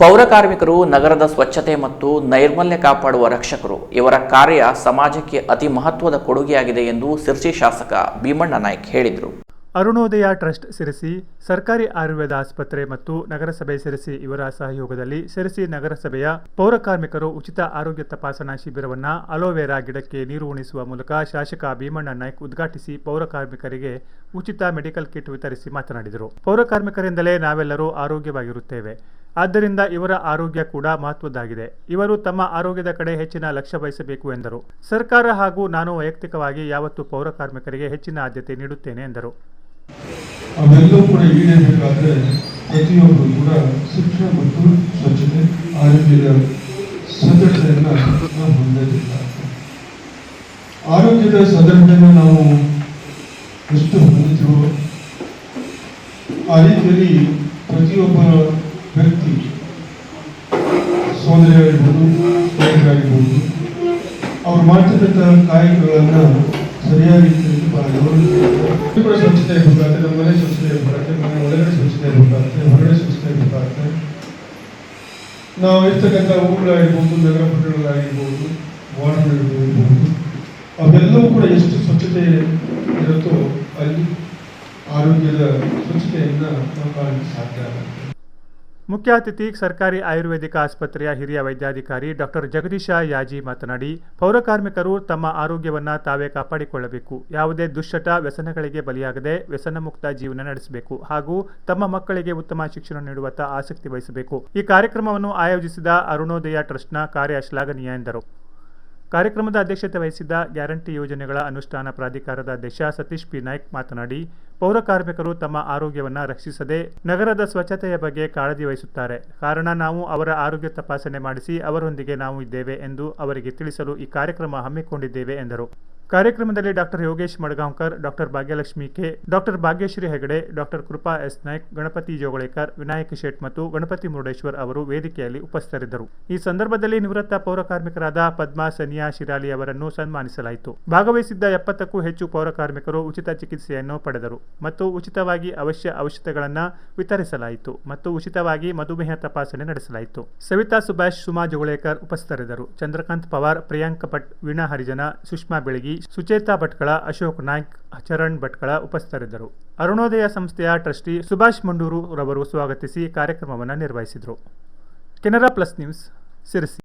ಪೌರ ಕಾರ್ಮಿಕರು ನಗರದ ಸ್ವಚ್ಛತೆ ಮತ್ತು ನೈರ್ಮಲ್ಯ ಕಾಪಾಡುವ ರಕ್ಷಕರು. ಇವರ ಕಾರ್ಯ ಸಮಾಜಕ್ಕೆ ಅತಿ ಮಹತ್ವದ ಕೊಡುಗೆಯಾಗಿದೆ ಎಂದು ಸಿರ್ಸಿ ಶಾಸಕ ಭೀಮಣ್ಣ ನಾಯ್ಕ್ ಹೇಳಿದರು. ಅರುಣೋದಯ ಟ್ರಸ್ಟ್ ಸಿರಿಸಿ, ಸರ್ಕಾರಿ ಆಯುರ್ವೇದ ಆಸ್ಪತ್ರೆ ಮತ್ತು ನಗರಸಭೆ ಸಿರಿಸಿ ಇವರ ಸಹಯೋಗದಲ್ಲಿ ಸಿರಿಸಿ ನಗರಸಭೆಯ ಪೌರ ಕಾರ್ಮಿಕರು ಉಚಿತ ಆರೋಗ್ಯ ತಪಾಸಣಾ ಶಿಬಿರವನ್ನು ಅಲೋವೆರಾ ಗಿಡಕ್ಕೆ ನೀರು ಉಣಿಸುವ ಮೂಲಕ ಶಾಸಕ ಭೀಮಣ್ಣ ನಾಯ್ಕ್ ಉದ್ಘಾಟಿಸಿ ಪೌರ ಕಾರ್ಮಿಕರಿಗೆ ಉಚಿತ ಮೆಡಿಕಲ್ ಕಿಟ್ ವಿತರಿಸಿ ಮಾತನಾಡಿದರು. ಪೌರ ಕಾರ್ಮಿಕರಿಂದಲೇ ನಾವೆಲ್ಲರೂ ಆರೋಗ್ಯವಾಗಿರುತ್ತೇವೆ. ಆದ್ದರಿಂದ ಇವರ ಆರೋಗ್ಯ ಕೂಡ ಮಹತ್ವದ್ದಾಗಿದೆ. ಇವರು ತಮ್ಮ ಆರೋಗ್ಯದ ಕಡೆ ಹೆಚ್ಚಿನ ಲಕ್ಷ್ಯ ವಹಿಸಬೇಕು ಎಂದರು. ಸರ್ಕಾರ ಹಾಗೂ ನಾನು ವೈಯಕ್ತಿಕವಾಗಿ ಯಾವತ್ತು ಪೌರ ಕಾರ್ಮಿಕರಿಗೆ ಹೆಚ್ಚಿನ ಆದ್ಯತೆ ನೀಡುತ್ತೇನೆ ಎಂದರು. ಆರೋಗ್ಯದ ಸದೃಢತೆಯನ್ನು ನಾವು ಅವ್ರು ಮಾಡ್ತಿರ್ತಕ್ಕ ಕಾಯಕಗಳನ್ನು ಸರಿಯಾಗಿ ರೀತಿಯಲ್ಲಿ ಕೂಡ ಸ್ವಚ್ಛತೆ ಇರಬೇಕಾಗುತ್ತೆ ನಮ್ಮ ಮನೆ ಸ್ವಚ್ಛತೆ ಇರಬೇಕಾಗುತ್ತೆ ಮನೆ ಒಳಗಡೆ ಸ್ವಚ್ಛತೆ ಇರಬೇಕಾಗುತ್ತೆ ಹೊರಗಡೆ ಸ್ವಚ್ಛತೆ ಇರಬೇಕಾಗುತ್ತೆ ನಾವು ಇರ್ತಕ್ಕಂಥ ಊರುಗಳಾಗಿರ್ಬೋದು, ನಗರ ಪಟ್ಟಣಗಳಾಗಿರ್ಬೋದು ವಾರ್ಡ್ಗಳಿರ್ಬೋದು ಅವೆಲ್ಲವೂ ಕೂಡ ಎಷ್ಟು ಸ್ವಚ್ಛತೆ ಇರುತ್ತೋ ಅಲ್ಲಿ ಆರೋಗ್ಯದ ಸ್ವಚ್ಛತೆಯನ್ನು ನಾವು ಕಾಣಲಿಕ್ಕೆ ಸಾಧ್ಯ ಆಗುತ್ತೆ. ಮುಖ್ಯ ಅತಿಥಿ ಸರ್ಕಾರಿ ಆಯುರ್ವೇದಿಕ ಆಸ್ಪತ್ರೆಯ ಹಿರಿಯ ವೈದ್ಯಾಧಿಕಾರಿ ಡಾಕ್ಟರ್ ಜಗದೀಶ ಯಾಜಿ ಮಾತನಾಡಿ ಪೌರಕಾರ್ಮಿಕರು ತಮ್ಮ ಆರೋಗ್ಯವನ್ನು ತಾವೇ ಕಾಪಾಡಿಕೊಳ್ಳಬೇಕು. ಯಾವುದೇ ದುಶ್ಚಟ ವ್ಯಸನಗಳಿಗೆ ಬಲಿಯಾಗದೆ ವ್ಯಸನ ಮುಕ್ತ ಜೀವನ ನಡೆಸಬೇಕು ಹಾಗೂ ತಮ್ಮ ಮಕ್ಕಳಿಗೆ ಉತ್ತಮ ಶಿಕ್ಷಣ ನೀಡುವತ್ತ ಆಸಕ್ತಿ ವಹಿಸಬೇಕು. ಈ ಕಾರ್ಯಕ್ರಮವನ್ನು ಆಯೋಜಿಸಿದ ಅರುಣೋದಯ ಟ್ರಸ್ಟ್ನ ಕಾರ್ಯ ಶ್ಲಾಘನೀಯ ಎಂದರು. ಕಾರ್ಯಕ್ರಮದ ಅಧ್ಯಕ್ಷತೆ ವಹಿಸಿದ್ದ ಗ್ಯಾರಂಟಿ ಯೋಜನೆಗಳ ಅನುಷ್ಠಾನ ಪ್ರಾಧಿಕಾರದ ಅಧ್ಯಕ್ಷ ಸತೀಶ್ ಪಿ. ನಾಯ್ಕ್ ಮಾತನಾಡಿ, ಪೌರ ಕಾರ್ಮಿಕರು ತಮ್ಮ ಆರೋಗ್ಯವನ್ನು ರಕ್ಷಿಸದೆ ನಗರದ ಸ್ವಚ್ಛತೆಯ ಬಗ್ಗೆ ಕಾಳಜಿ ವಹಿಸುತ್ತಾರೆ. ಕಾರಣ, ನಾವು ಅವರ ಆರೋಗ್ಯ ತಪಾಸಣೆ ಮಾಡಿಸಿ ಅವರೊಂದಿಗೆ ನಾವು ಇದ್ದೇವೆ ಎಂದು ಅವರಿಗೆ ತಿಳಿಸಲು ಈ ಕಾರ್ಯಕ್ರಮ ಹಮ್ಮಿಕೊಂಡಿದ್ದೇವೆ ಎಂದರು. ಕಾರ್ಯಕ್ರಮದಲ್ಲಿ doctor Yogesh Madgaonkar, doctor Bhagyalakshmi K, doctor Bhagyashree Hegde, doctor Krupa S Naik, Ganapati Jogalekar, Vinayak Shet ಮತ್ತು ಗಣಪತಿ ಮುರುಡೇಶ್ವರ್ ಅವರು ವೇದಿಕೆಯಲ್ಲಿ ಉಪಸ್ಥಿತರಿದ್ದರು. ಈ ಸಂದರ್ಭದಲ್ಲಿ ನಿವೃತ್ತ ಪೌರಕಾರ್ಮಿಕರಾದ ಪದ್ಮಾ ಸನಿಯಾ ಶಿರಾಲಿ ಅವರನ್ನು ಸನ್ಮಾನಿಸಲಾಯಿತು. ಭಾಗವಹಿಸಿದ್ದ ಎಪ್ಪತ್ತಕ್ಕೂ ಹೆಚ್ಚು ಪೌರಕಾರ್ಮಿಕರು ಉಚಿತ ಚಿಕಿತ್ಸೆಯನ್ನು ಪಡೆದರು ಮತ್ತು ಉಚಿತವಾಗಿ ಅವಶ್ಯ ಔಷಧಗಳನ್ನು ವಿತರಿಸಲಾಯಿತು ಮತ್ತು ಉಚಿತವಾಗಿ ಮಧುಮೇಹ ತಪಾಸಣೆ ನಡೆಸಲಾಯಿತು. ಸವಿತಾ ಸುಭಾಷ್, ಸುಮಾ ಜೋಗಳೇಕರ್ ಉಪಸ್ಥಿತರಿದ್ದರು. ಚಂದ್ರಕಾಂತ್ ಪವಾರ್, ಪ್ರಿಯಾಂಕ ಭಟ್, ವೀಣಾ ಹರಿಜನ, ಸುಷ್ಮಾ ಬೆಳಗಿ ಸುಚೇತಾ ಭಟ್ಕಳ, ಅಶೋಕ್ ನಾಯ್ಕ್ ಚರಣ್ ಭಟ್ಕಳ ಉಪಸ್ಥಿತರಿದ್ದರು. ಅರುಣೋದಯ ಸಂಸ್ಥೆಯ ಟ್ರಸ್ಟಿ ಸುಭಾಷ್ ಮಂಡೂರು ರವರು ಸ್ವಾಗತಿಸಿ ಕಾರ್ಯಕ್ರಮವನ್ನು ನಿರ್ವಹಿಸಿದರು. Canara plus news, Sirsi.